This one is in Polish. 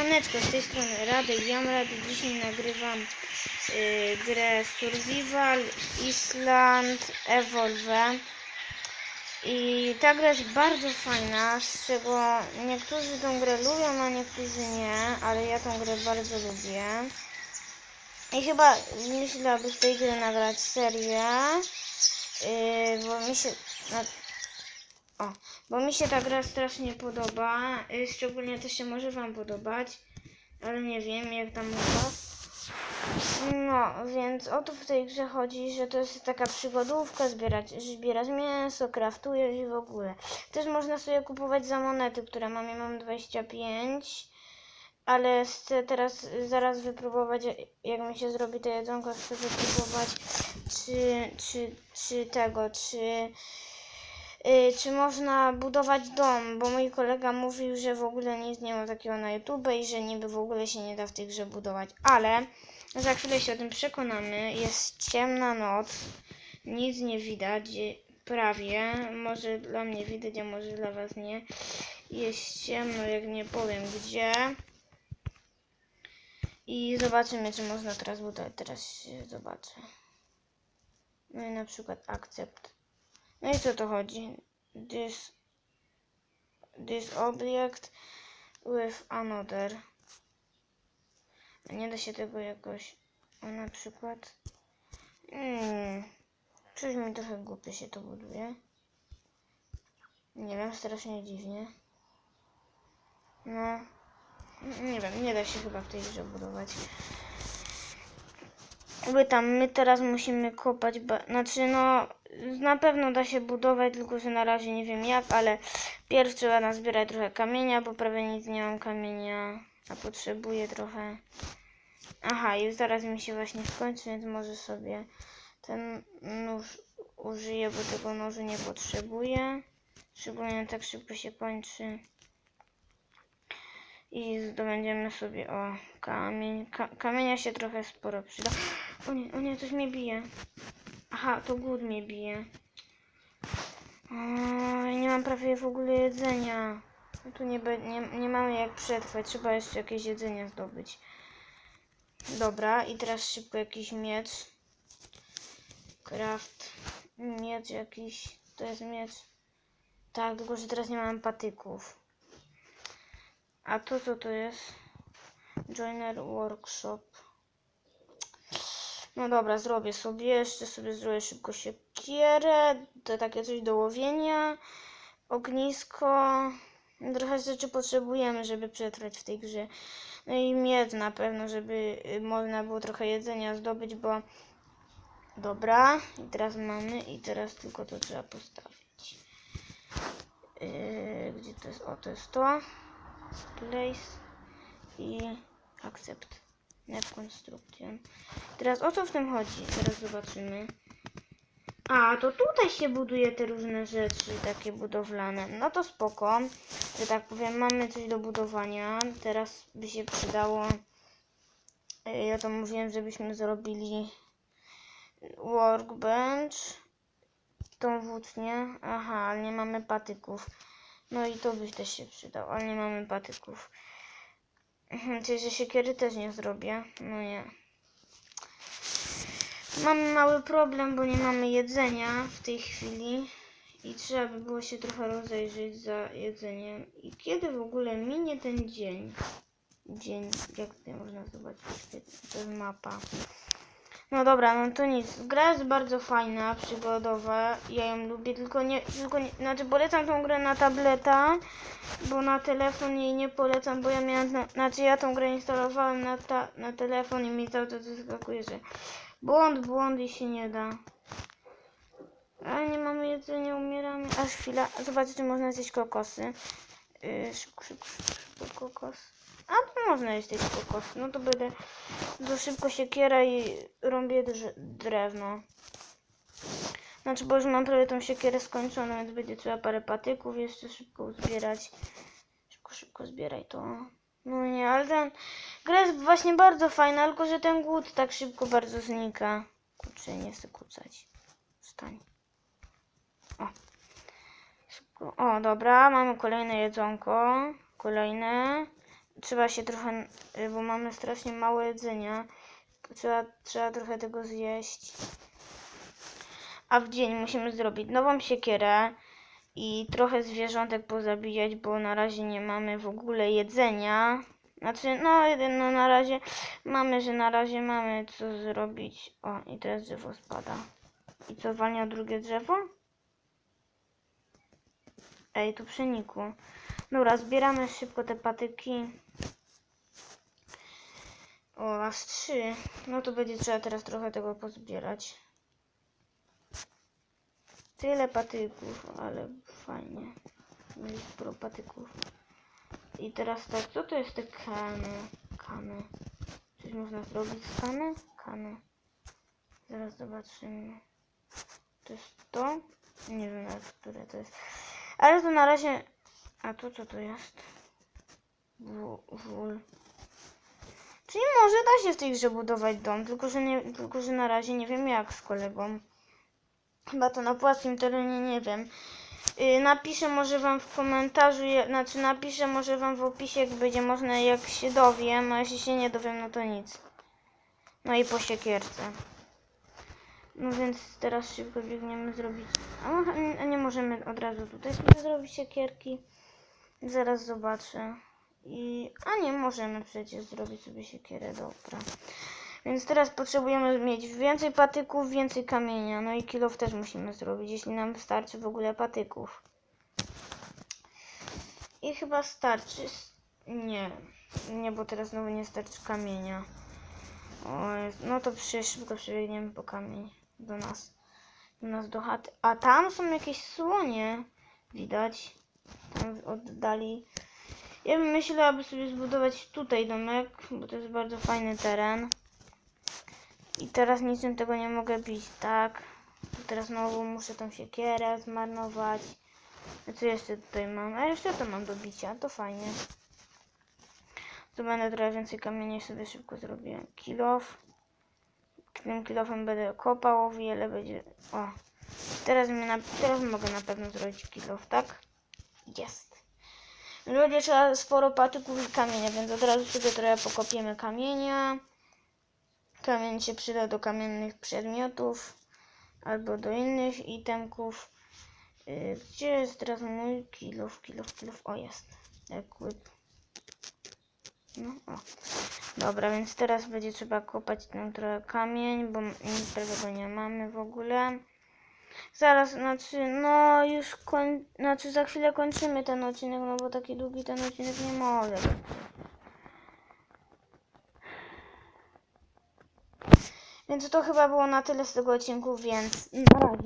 Siemaneczko, z tej strony Radek Jamrad i dzisiaj nagrywam y, grę Survival Island Evolve. I ta gra jest bardzo fajna, z czego niektórzy tą grę lubią, a niektórzy nie, ale ja tą grę bardzo lubię. I chyba myślę, aby z tej gry nagrać serię, y, bo mi się... No, o, bo mi się ta gra strasznie podoba, y, szczególnie to się może wam podobać, ale nie wiem jak tam was. No, więc o to w tej grze chodzi, że to jest taka przygodówka, zbierać, zbierać mięso, kraftujesz i w ogóle. Też można sobie kupować za monety, które mam, ja mam 25, ale chcę teraz zaraz wypróbować, jak mi się zrobi to jedzonko, chcę wypróbować, czy, czy, czy tego, czy... Y, czy można budować dom, bo mój kolega mówił, że w ogóle nic nie ma takiego na YouTube i że niby w ogóle się nie da w tej grze budować, ale za chwilę się o tym przekonamy. Jest ciemna noc, nic nie widać, prawie, może dla mnie widać, a może dla was nie. Jest ciemno, jak nie powiem gdzie. I zobaczymy, czy można teraz budować. Teraz zobaczę. No i na przykład akcept. No i co to chodzi? This, this object with another. Nie da się tego jakoś. Na przykład. Hmm. Coś mi trochę głupie się to buduje. Nie wiem, strasznie dziwnie. No. Nie wiem, nie da się chyba w tej grze budować. By tam my teraz musimy kopać, znaczy no na pewno da się budować, tylko że na razie nie wiem jak, ale pierw trzeba nazbierać trochę kamienia, bo prawie nic nie mam kamienia, a potrzebuję trochę. Aha, już zaraz mi się właśnie skończy, więc może sobie ten nóż użyję, bo tego nożu nie potrzebuję. Szczególnie tak szybko się kończy. I zdobędziemy sobie o kamień. Ka kamienia się trochę sporo przyda. O nie, o nie, coś mnie bije. Aha, to głód mnie bije. O, nie mam prawie w ogóle jedzenia. No Tu nie, nie, nie mamy jak przetrwać. Trzeba jeszcze jakieś jedzenie zdobyć. Dobra, i teraz szybko jakiś miecz. Craft. Miecz jakiś. To jest miecz. Tak, tylko że teraz nie mam patyków. A to co to jest? Joiner Workshop. No dobra, zrobię sobie. Jeszcze sobie zrobię szybko siekierę. To takie coś do łowienia. Ognisko. Trochę rzeczy potrzebujemy, żeby przetrwać w tej grze. No i miecz na pewno, żeby y, można było trochę jedzenia zdobyć, bo... Dobra, i teraz mamy, i teraz tylko to trzeba postawić. Yy, gdzie to jest? O, to jest to. Place i accept. Net construction. Teraz o co w tym chodzi? Teraz zobaczymy. A, to tutaj się buduje te różne rzeczy, takie budowlane. No to spoko, że tak powiem, mamy coś do budowania. Teraz by się przydało, y, ja to mówiłem, żebyśmy zrobili workbench, tą włócznię. Aha, ale nie mamy patyków. No i to by też się przydało, ale nie mamy patyków. Mhm, Czyli, że siekiery też nie zrobię. No nie. Mamy mały problem, bo nie mamy jedzenia w tej chwili. I trzeba by było się trochę rozejrzeć za jedzeniem. I kiedy w ogóle minie ten dzień? Dzień, jak tutaj można zobaczyć? To jest mapa. No dobra, no to nic. Gra jest bardzo fajna, przygodowa. Ja ją lubię, tylko nie, tylko nie, znaczy polecam tą grę na tableta, bo na telefon jej nie polecam, bo ja miałem, na, znaczy ja tą grę instalowałem na, ta, na telefon i mi cały czas wyskakuje, że błąd, błąd i się nie da. Ale nie mamy jedzenia, umieramy. Aż chwila, zobaczcie, czy można zjeść kokosy. Yy, szybko, szybko, szybko, kokos. A to można jeść tych kokosy. No to będę do szybko siekiera i rąbię drewno. Znaczy, bo już mam prawie tą siekierę skończoną, więc będzie trzeba parę patyków jeszcze szybko uzbierać. Szybko, szybko zbieraj to. No nie, ale ten gra jest właśnie bardzo fajna, tylko że ten głód tak szybko bardzo znika. Kurczę, nie chcę kucać. Wstań. O. Szybko. O, dobra, mamy kolejne jedzonko. Kolejne. Trzeba się trochę, y, bo mamy strasznie mało jedzenia. Trzeba, trzeba trochę tego zjeść. A w dzień musimy zrobić nową siekierę i trochę zwierzątek pozabijać, bo na razie nie mamy w ogóle jedzenia. Znaczy, no, jeden, no na razie mamy, że na razie mamy co zrobić. O, i teraz drzewo spada. I co, walnia drugie drzewo? Ej, tu przenikło. Dobra, zbieramy szybko te patyki. O, aż trzy. No to będzie trzeba teraz trochę tego pozbierać. Tyle patyków, ale fajnie. Mieli sporo patyków. I teraz tak, co to jest te kany? Kany. Coś można zrobić z kany? Kany. Zaraz zobaczymy. To jest to? Nie wiem które to jest. Ale to na razie... A to co to jest? Wó- Wól. Czyli może da się w tej grze budować dom, tylko że, nie, tylko że na razie nie wiem jak z kolegą. Chyba to na płaskim terenie nie wiem. Yy, napiszę może wam w komentarzu, je- znaczy napiszę może wam w opisie, jak będzie można, jak się dowiem, a jeśli się nie dowiem, no to nic. No i po siekierce. No więc teraz szybko biegniemy zrobić. A, nie możemy od razu tutaj sobie zrobić siekierki. Zaraz zobaczę. I. A nie, możemy przecież zrobić sobie siekierę, dobra. Więc teraz potrzebujemy mieć więcej patyków, więcej kamienia. No i kilof też musimy zrobić, jeśli nam wystarczy w ogóle patyków. I chyba starczy. Nie. Nie, bo teraz znowu nie starczy kamienia. O, no to szybko przebiegniemy po kamień do nas. Do nas do chaty. A tam są jakieś słonie. Widać. Tam oddali. Ja bym myślała, aby sobie zbudować tutaj domek, bo to jest bardzo fajny teren. I teraz niczym tego nie mogę bić, tak? Teraz znowu muszę tą siekierę zmarnować. A co jeszcze tutaj mam? A jeszcze to mam do bicia, to fajnie. Tu będę trochę więcej kamieni sobie szybko zrobię. Kilof. Tym kilofem będę kopał o wiele będzie. O. Teraz, na, teraz mogę na pewno zrobić kilof, tak? Jest. Ludzie trzeba sporo patyków i kamienia, więc od razu sobie trochę pokopiemy kamienia. Kamień się przyda do kamiennych przedmiotów albo do innych itemków. Yy, Gdzie jest teraz mój kilof, kilof, kilof? O, jest. Equip. No, o. Dobra, więc teraz będzie trzeba kopać ten trochę kamień, bo nic tego nie mamy w ogóle. Zaraz, znaczy, no już koń... znaczy za chwilę kończymy ten odcinek, no bo taki długi ten odcinek nie może. Więc to chyba było na tyle z tego odcinku, więc na razie.